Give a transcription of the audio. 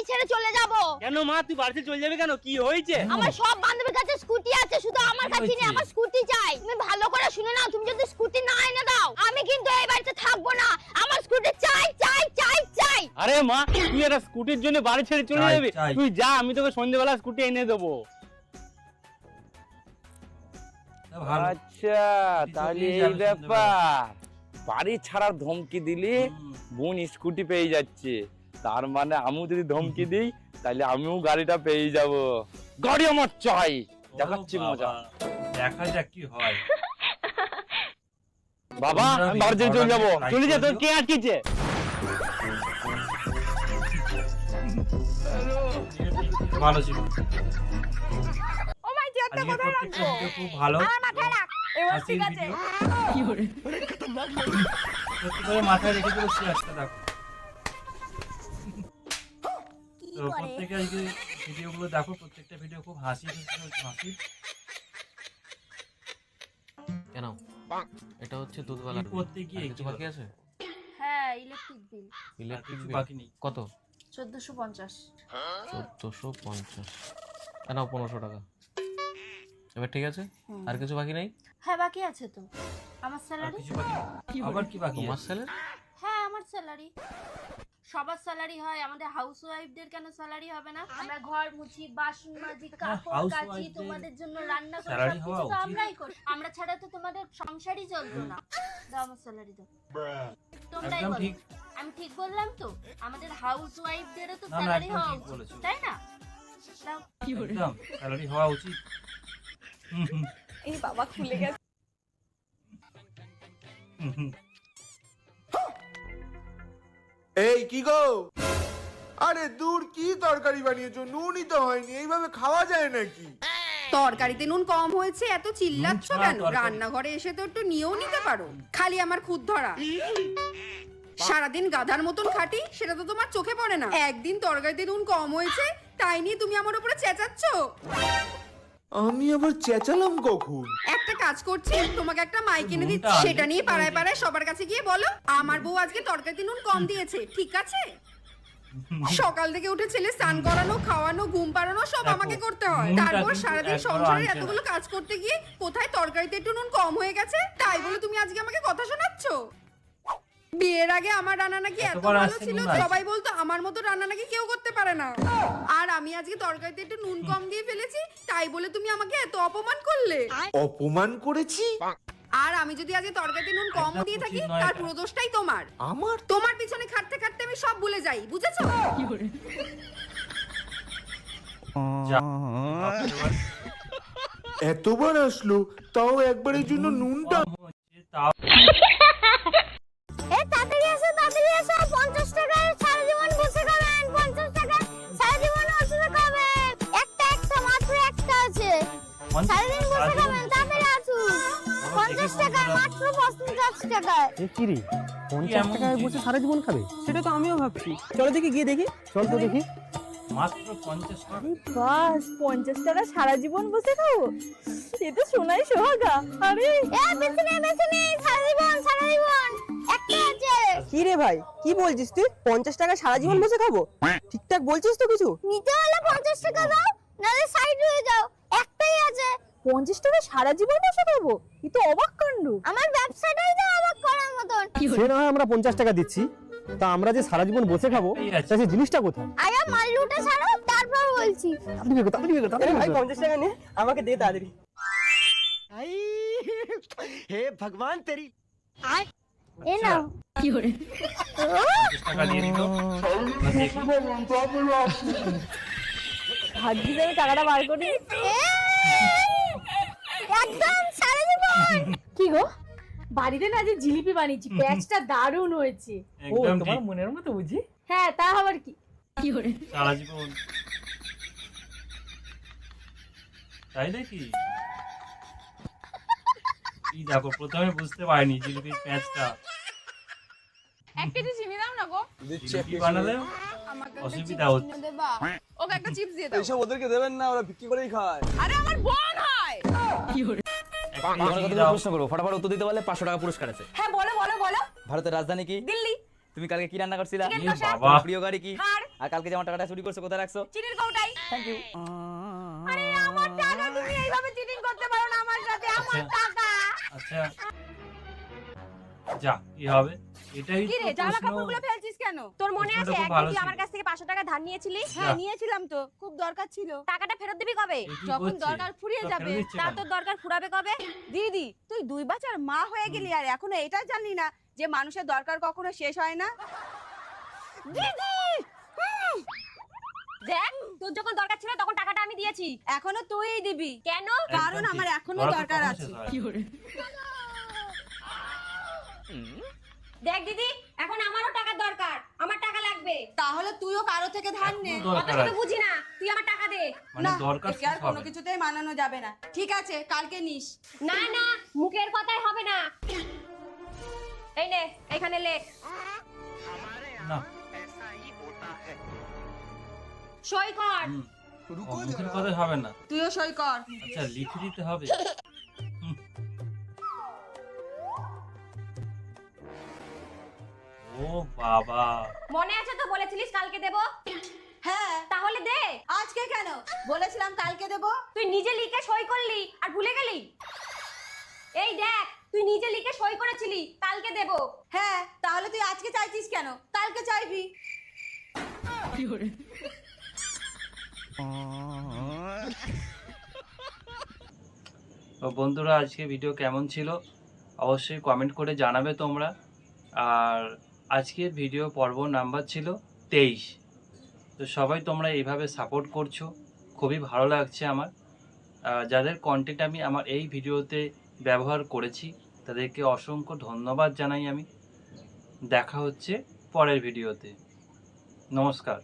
বাড়ি ছেড়ে চলে যাব। কেন মা তুই বাড়িতে চলে যাবে কেন? কি হয়েছে? আমার সব বান্ধবীর কাছে স্কুটি আছে শুধু আমার কাছে নেই আমার স্কুটি চাই। তুমি ভালো করে শুনে নাও তুমি যদি স্কুটি না এনে দাও আমি কিন্তু এই বাড়িতে থাকব না। আমার স্কুটি চাই চাই চাই চাই। আরে মা তুই একটা স্কুটির জন্য বাড়ি ছেড়ে চলে যাবি? তুই যা আমি তোকে সন্ধ্যেবেলা স্কুটি এনে দেবো। আচ্ছা তাহলে এই ব্যাপার। বাড়ি ছাড়ার ধমকি দিলে। বোন স্কুটি পেয়ে যাচ্ছে। তার মানে আমিও যদি ধমকি দিই তাহলে আমিও গাড়িটা পেয়ে যাব। গাড়ি আমার চাই দেখাচ্ছি মজা। দেখা যাক কি হয়। বাবা আমি বাড়ি চলে যাব। চলে যা তোর কে আটকেছে? ভালো ছিল ও মাই আজকে প্রত্যেকটা ভিডিও খুব ভালো। মাথায় রাখ। এবার ঠিক আছে। সত্যি করে মাথায় রেখে দেবো সিরিয়াসটা দেখো তো প্রত্যেকে আজকে ভিডিওগুলো দেখো প্রত্যেকটা ভিডিও খুব হাসি হাসি। কেন? এটা হচ্ছে দুধওয়ালা করতে গিয়ে কিছু বাকি আছে? হ্যাঁ ইলেকট্রিক বিল আর ইলেকট্রিক কিছু বিল বাকি নেই। কত? চোদ্দশো পঞ্চাশ। চোদ্দোশো পঞ্চাশ। নাও পনেরোশো টাকা। এবার ঠিক আছে? আর কিছু বাকি নেই? হ্যাঁ বাকি আছে তো। আমার স্যালারি? আবার কি বাকি তোমার আছে? ছেলে হ্যাঁ আমার স্যালারি সবার স্যালারি হয় আমাদের হাউস ওয়াইফদের কেন স্যালারি হবে না? আমরা ঘর মুছি বাসন মাজি কাপড় কাচি তোমাদের জন্য রান্না করি সবকিছু তো আমরাই করি। আমরা ছাড়া তো তোমাদের সংসারই চলতো না। দাও আমার স্যালারি দাও। তোমরাই একদম বলো। আমি ঠিক বললাম তো? আমাদের হাউস ওয়াইফদেরও তো স্যালারি হওয়া উচিত তাই না? দাও। একদম স্যালারি হওয়া উচিত। হুম, হুম, এই বাবা খুলে গেছে। হুম, হুম। এই কি গো? আরে দূর কি তরকারি বানিয়েছো? নুনই তো হয়নি এইভাবে খাওয়া যায় নাকি? তরকারিতে নুন কম হয়েছে এত চিল্লাচ্ছ কেন? রান্নাঘরে এসে তো একটু নিয়েও নিতে পারো। খালি আমার খুদ ধরা। সারাদিন গাধার মতন খাটি সেটা তো তোমার চোখে পড়ে না। একদিন তরকারিতে নুন কম হয়েছে তাই নিয়ে তুমি আমার উপরে চেঁচাচ্ছ? আমি আবার চেঁচালাম কখন? একটা কাজ করছি তোমাকে একটা মাইক এনে দিচ্ছি। সেটা নিয়ে পাড়ায় পাড়ায় সবার কাছে গিয়ে বলো আমার বউ আজকে তরকারিতে নুন কম দিয়েছে ঠিক আছে? সকাল থেকে উঠে ছেলে স্নান করানো খাওয়ানো ঘুম পাড়ানো সব আমাকে করতে হয়। তারপর সারাদিন সংসারের এতগুলো কাজ করতে গিয়ে কোথায় তরকারিতে একটু নুন কম হয়ে গেছে? তাই বলে তুমি আজকে আমাকে কথা শোনাচ্ছ? বিয়ের আগে আমার রান্না নাকি এত ভালো ছিল সবাই বলতো আমার মতো রান্না নাকি কেউ করতে পারে না। আর আমি আজকে তরকারিতে একটু নুন কম দিয়ে ফেলেছি তাই বলে তুমি আমাকে এত অপমান করলে? অপমান করেছি? আর আমি যদি আজকে তরকারিতে নুন কম দিয়ে থাকি তার। পুরো দোষটাই তোমার। আমার? তোমার পিছনে খাটতে খাটতে আমি সব ভুলে যাই বুঝেছ। এতবার আসলো তাও একবারের জন্য নুনটা 50 টাকায় সারা জীবন বসে খাবেন 50 টাকায় সারা জীবন বসে খাবেন একটা একটা মাত্র একটা আছে। সারাদিন বসে খাবেন তাড়াতাড়ি আসুন পঞ্চাশ টাকা মাত্র পঞ্চাশ টাকায়। কি রে? পঞ্চাশ টাকায় বসে সারা জীবন খাবে? সেটা তো আমিও ভাবছি। চলো দেখি গিয়ে দেখি। চল তো দেখি। মাত্র পঞ্চাশ টাকা। বাস পঞ্চাশ টাকা সারা জীবন বসে খাব? এ তো সোনাই সোহাগা। আরে। এ বেশি নেই বেশি নেই সারা জীবন সারা জীবন। কি রে ভাই কি বলছিস তুই? পঞ্চাশ টাকা সারা জীবন বসে খাব? ঠিকঠাক বলছিস তো কিছু? নিতে হলে পঞ্চাশ টাকা দাও নাহলে সাইড হয়ে যাও। একটাই আছে। পঞ্চাশ টাকা সারা জীবন বসে খাব? এ তো অবাক কাণ্ড। আমার ব্যবসাটাই তো অবাক করার মতন। সে না হয় আমরা পঞ্চাশ টাকা দিচ্ছি। তা আমরা যে সারা জীবন বসে খাব তা সেই জিনিসটা কোথায়? আগে মাল্লুটা ছাড়ো তারপর বলছি। কর, তাড়াতাড়ি বের কর, তাড়াতাড়ি বের কর। পঞ্চাশ টাকা নে আমাকে দে তাড়াতাড়ি। এ নাও। পঞ্চাশ টাকা দিয়ে দিল ভাগ্যিস আমি টাকাটা বার করি এ, একদম সারা জীবন। কি গো? বাড়িতে না যে জিলিপি বানিয়েছি প্যাচটা দারুণ হয়েছে। একদম ঠিক। মনের মতো বুঝি? হ্যাঁ তা আবার কি? সারা জীবন। তাই নাকি? এই দেখো প্রথমে বুঝতে পারিনি জিলিপির প্যাঁচটা এক কেজি চিনি দাও না গো। জিলিপি বানালে? অসুবিধা হচ্ছে। ওকে একটা চিপস দিয়ে দাও। এইসব ওদেরকে দেবেন না ওরা বিক্রি করেই খায়। আরে আমার বোন হয়। একটা চিনি প্রশ্ন করব ফটাফট উত্তর দিতে পারলে পাঁচশো টাকা পুরস্কার আছে। হ্যাঁ বলো বলো বলো। ভারতের রাজধানী কি? দিল্লি। তুমি কালকে কি রান্না করছিলা? প্রিয় গাড়ি কি? আর কালকে যে টাকাটা চুরি করছ কোথায় রাখছো? চিনির কৌটাই। থ্যাংক ইউ আরে আমার টাকা তুমি এইভাবে চিটিং করতে পারো না আমার সাথে আমার আচ্ছা। টাকা। আচ্ছা। যা কি হবে? এটাই কি রে জামা কাপড়গুলো ফেলছিস কেন? তোর মনে আছে একদিন তুই আমার কাছ থেকে টাকা ধার নিয়েছিলি? হ্যাঁ। নিয়েছিলাম তো খুব দরকার ছিল। টাকাটা ফেরত দিবি কবে? যখন দরকার ফুরিয়ে যাবে। তার তোর দরকার ফুরাবে কবে? দিদি তুই দুই বাচ্চার মা হয়ে গেলি আর এখনও এটা জানলি না যে মানুষের দরকার কখনো শেষ হয় না? দিদি! দেখ তোর যখন দরকার ছিল তখন টাকাটা আমি দিয়েছি। এখনও তুইই দিবি। কেন? কারণ আমার এখনও দরকার আছে। হয়? দেখ দিদি এখন আমারও টাকার দরকার আমার টাকা লাগবে। তাহলে তুইও কারও থেকে ধার নে। অত শত বুঝি না তুই আমার টাকা দে। মানে না দরকার আর কোনো কিছুতেই মানানো যাবে না। ঠিক আছে কালকে নিস। না না মুখের কথাই হবে না। এই নে এখানে লেখ না। সই কর। ও, কথা হবে না। তুইও সই কর। আচ্ছা লিখে দিতে হবে। ও বাবা। মনে আছে তো বলেছিলিস কালকে দেব? হ্যাঁ। তাহলে দে। আজকে কেন? বলেছিলাম কালকে দেবো। তুই নিজে লিখে সই করলি আর ভুলে গেলি? এই দেখ তুই নিজে লিখে সই করেছিলি কালকে দেব। হ্যাঁ তাহলে তুই আজকে চাইছিস কেন? কালকে চাইবি। বন্ধুরা আজকে ভিডিও কেমন ছিল? অবশ্যই কমেন্ট করে জানাবে তোমরা। আর আজকের ভিডিও পর্ব নাম্বার ছিল তেইশ। তো সবাই তোমরা এইভাবে সাপোর্ট করছ, খুবই ভালো লাগছে আমার। যাদের কন্টেন্ট আমি আমার এই ভিডিওতে ব্যবহার করেছি, তাদেরকে অসংখ্য ধন্যবাদ জানাই আমি। দেখা হচ্ছে পরের ভিডিওতে নমস্কার।